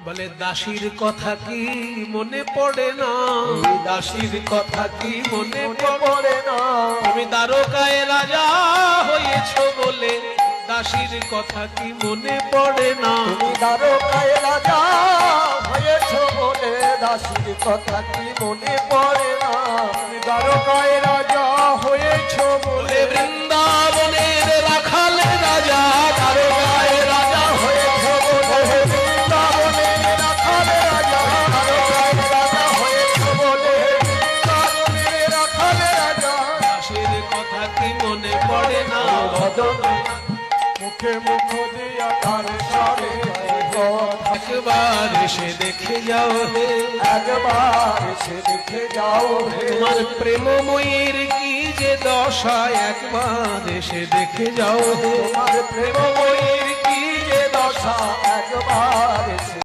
বলে দাসীর কথা কি মনে পড়ে না? দাসীর কথা কি মনে মনে পড়ে না? তুমি দ্বারকায় রাজা হয়েছ বলে দাসীর কথা কি মনে পড়ে না? তুমি দ্বারকায় রাজা হয়েছ বলে দাসীর কথা কি মনে পড়ে না? তুমি দ্বারকায় রাজা হয়েছ বলে দাসীর কথা কি মনে পড়ে না। ভজন মুখে মুখ দিয়া তার সরে একবার এসে দেখে যাও হে। একবার সে দেখে যাও হে। তোমার প্রেমময়ীর কি যে দশা? একবার এসে দেখে যাও হে। তোমার প্রেমময়ীর কি যে দশা? একবার সে